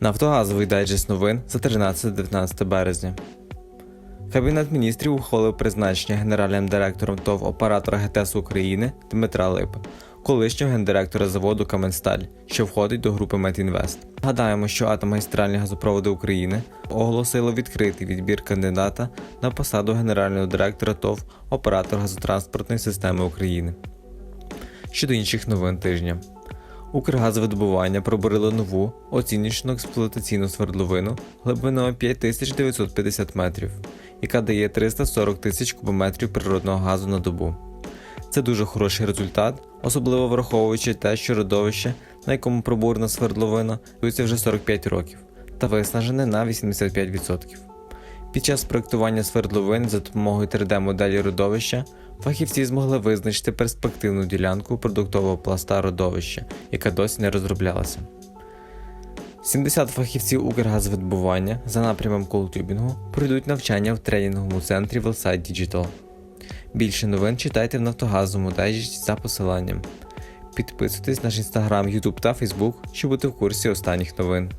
Нафтогазовий дайджест новин за 13-19 березня. Кабінет міністрів ухвалив призначення генеральним директором ТОВ оператора ГТС України Дмитра Липа, колишнього гендиректора заводу Каменсталь, що входить до групи Метінвест. Гадаємо, що Атомагістральні газопроводи України оголосило відкритий відбір кандидата на посаду генерального директора ТОВ оператор газотранспортної системи України. Щодо інших новин тижня. Укргазвидобування пробурило нову оціночну експлуатаційну свердловину глибиною 5950 метрів, яка дає 340 тисяч кубометрів природного газу на добу. Це дуже хороший результат, особливо враховуючи те, що родовище, на якому пробурена свердловина, будується вже 45 років та виснажене на 85%. Під час проєктування свердловин за допомогою 3D-моделі родовища фахівці змогли визначити перспективну ділянку продуктового пласта родовища, яка досі не розроблялася. 70 фахівців Укргазвидобування за напрямом колтюбінгу пройдуть навчання в тренінговому центрі Wellsite Digital. Більше новин читайте в Нафтогазовому дайджесті за посиланням. Підписуйтесь на наш інстаграм, Ютуб та Фейсбук, щоб бути в курсі останніх новин.